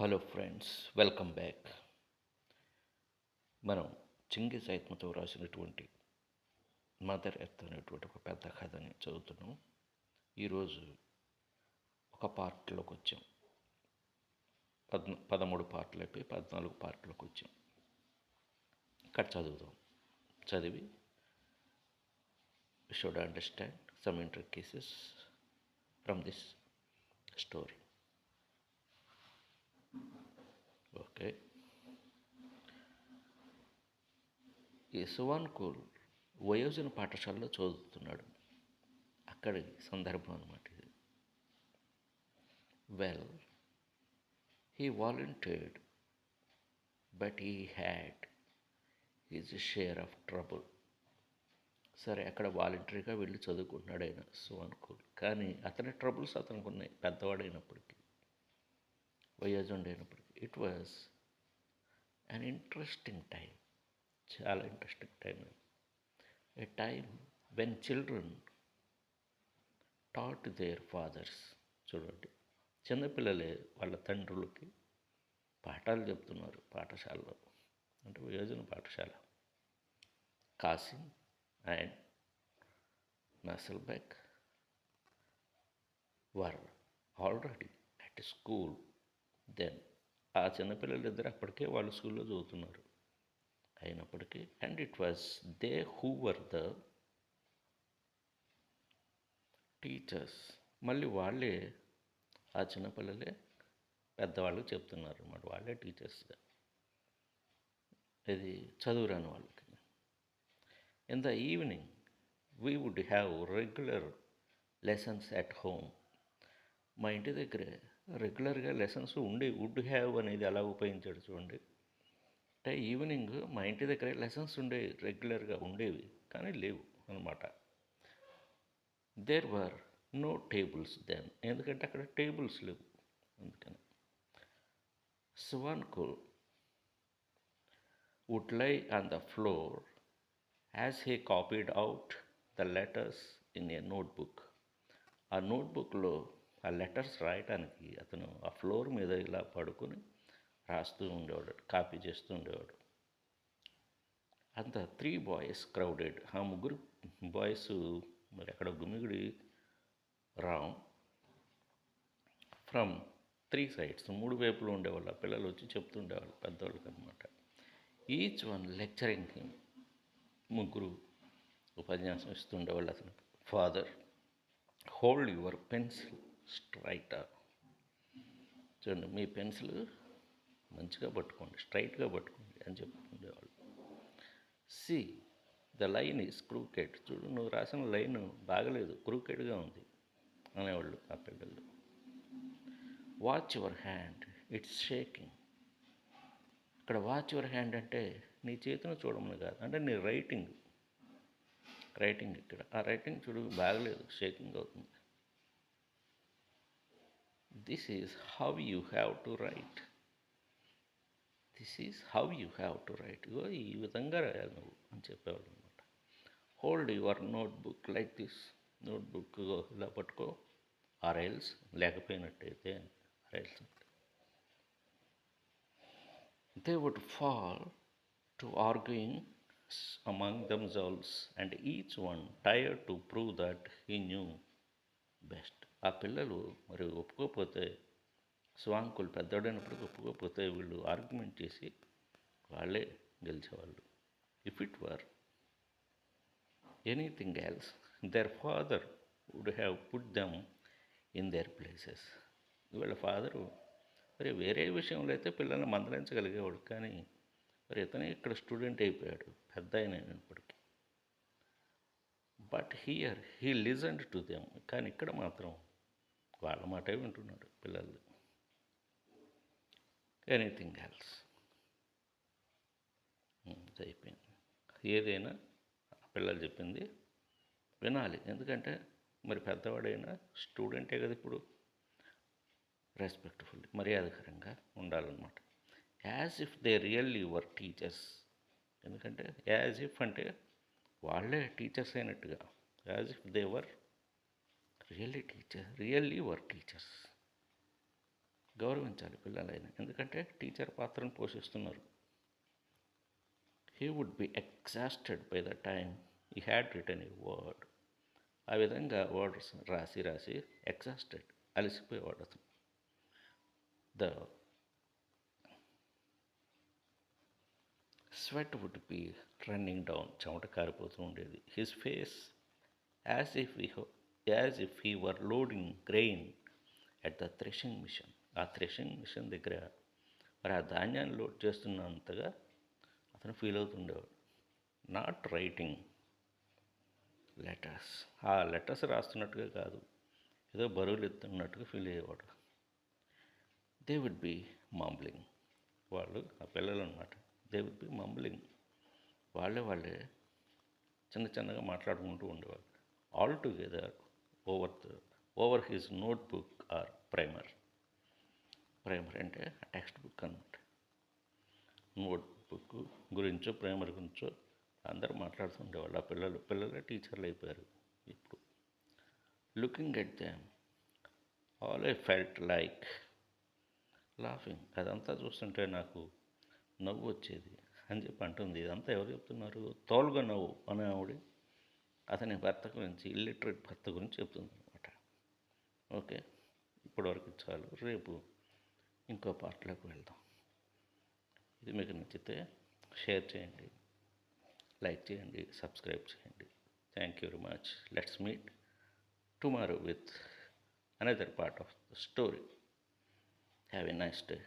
Hello friends welcome back మనం చింగిస్ ఐత్మతో రాసినటువంటి mother earth అనేటువంటి ఒక పెద్ద కథని చదువుతున్నాం. ఈరోజు ఒక పార్ట్లోకి వచ్చాం. పద్ పదమూడు పార్ట్లు అయిపోయి పద్నాలుగు పార్ట్లోకి వచ్చాం. ఇక్కడ చదువుదాం. చదివి should understand some inter cases from this story okay. ఈ సువాన్కూల్ వయోజన పాఠశాలలో చదువుతున్నాడు. అక్కడి సందర్భం అనమాట ఇది. Well he volunteered but he had his share of trouble సరే అక్కడ వాలంటరీగా వెళ్ళి చదువుకుంటున్నాడు ఆయన సువాన్కూల్ కానీ అతని ట్రబుల్స్ అతనికి ఉన్నాయి పెద్దవాడైనప్పటికీ. వయోజనుడు అయినప్పటికీ it was an interesting time చాలా interesting time a time when children taught their fathers చూడండి చిన్నపిల్లలే వాళ్ళ తండ్రులకి పాఠాలు చెప్తున్నారు పాఠశాలలో. అంటే వయోజన పాఠశాల. Kasim and Nasalbek were already at school then ఆ చిన్నపిల్లలు ఇద్దరు అప్పటికే వాళ్ళు స్కూల్లో చదువుతున్నారు. అయినప్పటికీ and it was they who were the teachers. మళ్ళీ వాళ్ళే ఆ చిన్నపిల్లలే పెద్దవాళ్ళకి చెప్తున్నారు అన్నమాట వాళ్ళే టీచర్స్గా. ఇది చదువురాని వాళ్ళకి. In the evening we would have regular lessons at home. మా ఇంటి దగ్గరే రెగ్యులర్గా లెసన్స్ ఉండి వుడ్ హ్యావ్ అనేది ఎలా ఉపయోగించాడు చూడండి. అంటే ఈవినింగ్ మా ఇంటి దగ్గర లెసన్స్ ఉండేవి రెగ్యులర్గా ఉండేవి కానీ లేవు అనమాట there were no tables then ఎందుకంటే అక్కడ టేబుల్స్ లేవు అందుకని. Suvankul would lie on the floor as he copied out the letters in a notebook. ఆ నోట్బుక్లో ఆ లెటర్స్ రాయటానికి అతను ఆ ఫ్లోర్ మీద ఇలా పడుకొని రాస్తూ ఉండేవాడు కాపీ చేస్తూ ఉండేవాడు. అంత త్రీ బాయ్స్ క్రౌడెడ్. ఆ ముగ్గురు బాయ్స్ మరి అక్కడ గుమిగుడి రామ్ ఫ్రమ్ త్రీ సైడ్స్. మూడు వైపులు ఉండేవాళ్ళు. ఆ పిల్లలు వచ్చి చెప్తుండేవాళ్ళు పెద్దవాళ్ళకి అనమాట ఈచ్ వన్ లెక్చరింగ్ హిమ్. ముగ్గురు ఉపన్యాసం ఇస్తుండేవాళ్ళు అతను ఫాదర్ హోల్డ్ యువర్ పెన్సిల్. స్ట్రైటా. చూడండి మీ పెన్సిల్ మంచిగా పట్టుకోండి స్ట్రైట్గా పట్టుకోండి అని చెప్పుకునేవాళ్ళు. See the line is crooked చూడు నువ్వు రాసిన లైన్ బాగలేదు క్రూకెట్గా ఉంది అనేవాళ్ళు ఆ పిల్లలు. Watch your hand it's shaking. ఇక్కడ వాచ్ యువర్ హ్యాండ్ అంటే నీ చేతిని చూడమని కాదు అంటే నీ రైటింగ్. రైటింగ్ ఇక్కడ. ఆ రైటింగ్ చూడు బాగలేదు షేకింగ్ అవుతుంది. This is how you have to write this is how you have to write ఇగో ఈ విధంగా రాయాలి నువ్వు అని చెప్పేవాళ్ళు అనమాట hold your notebook like this notebook ఇలా పట్టుకో ఆర్ఎల్స్ లేకపోయినట్టయితే or else they would fall to arguing among themselves and each one tried to prove that he knew best ఆ పిల్లలు మరి ఒప్పుకోకపోతే స్వాంకులు పెద్దోడైనప్పటికీ ఒప్పుకోకపోతే వీళ్ళు ఆర్గ్యుమెంట్ చేసి వాళ్ళే గెలిచేవాళ్ళు. If it were anything else their father would have put them in their places వీళ్ళ father మరి వేరే విషయంలో అయితే పిల్లల్ని మందలించగలిగేవాడు కానీ మరి ఇతనే ఇక్కడ స్టూడెంట్ అయిపోయాడు పెద్ద అయినప్పటికీ. But here he listened to them కానీ ఇక్కడ మాత్రం వాళ్ళ మాటే వింటున్నాడు పిల్లలు ఎనీథింగ్ ఎల్స్ అయిపోయింది. ఏదైనా పిల్లలు చెప్పింది వినాలి. ఎందుకంటే మరి పెద్దవాడైనా స్టూడెంటే కదా ఇప్పుడు. రెస్పెక్ట్ఫుల్ మర్యాదకరంగా ఉండాలన్నమాట. As if they really were teachers ఎందుకంటే యాజ్ ఇఫ్ అంటే వాళ్ళే టీచర్స్ అయినట్టుగా. As if they were really teacher really were teachers గౌరవించాలి పిల్లలైన. ఎందుకంటే టీచర్ పాత్రను పోషిస్తున్నారు. He would be exhausted by the time he had written a word ఆ విధంగా వర్డ్స్ రాసి రాసి ఎగ్జాస్టెడ్ అలసిపోయేవాడు అతను. The sweat would be running down చెమట కారిపోతూ ఉండేది. His face as if he as if he were loading grain at the threshing machine ఆ థ్రెషింగ్ మిషన్ దగ్గర మరి ఆ ధాన్యాన్ని లోడ్ చేస్తున్నంతగా అతను ఫీల్ అవుతుండేవాడు. నాట్ రైటింగ్ లెటర్స్ ఆ లెటర్స్ రాస్తున్నట్టుగా కాదు. ఏదో బరువులు ఎత్తున్నట్టుగా ఫీల్ అయ్యేవాడు. దే వుడ్ బి మంబ్లింగ్ వాళ్ళు ఆ పిల్లలు అనమాట దే వుడ్ బి మంబ్లింగ్ వాళ్ళే వాళ్ళే చిన్న చిన్నగా మాట్లాడుకుంటూ ఉండేవాళ్ళు. All together over the over his notebook or primer. Primer అంటే టెక్స్ట్ బుక్ అనమాట నోట్ బుక్ గురించో ప్రైమర్ గురించో అందరూ మాట్లాడుతుండేవాళ్ళు. ఆ పిల్లలు పిల్లలే టీచర్లు అయిపోయారు ఇప్పుడు. Looking at them all I felt like laughing. అదంతా చూస్తుంటే నాకు నవ్వు వచ్చేది. అని చెప్పి అంటుంది. ఇదంతా ఎవరు చెప్తున్నారు? తోలుగా నవ్వు అనే ఆవిడ. అతని భర్త గురించి ఇల్లిటరేట్ భర్త గురించి చెప్తుంది అనమాట ఓకే? ఇప్పటివరకు చాలు. రేపు ఇంకో పాటలోకి వెళ్దాం. ఇది మీకు నచ్చితే షేర్ చేయండి లైక్ చేయండి సబ్స్క్రైబ్ చేయండి. Thank you very much let's meet tomorrow with another part of the story have a nice day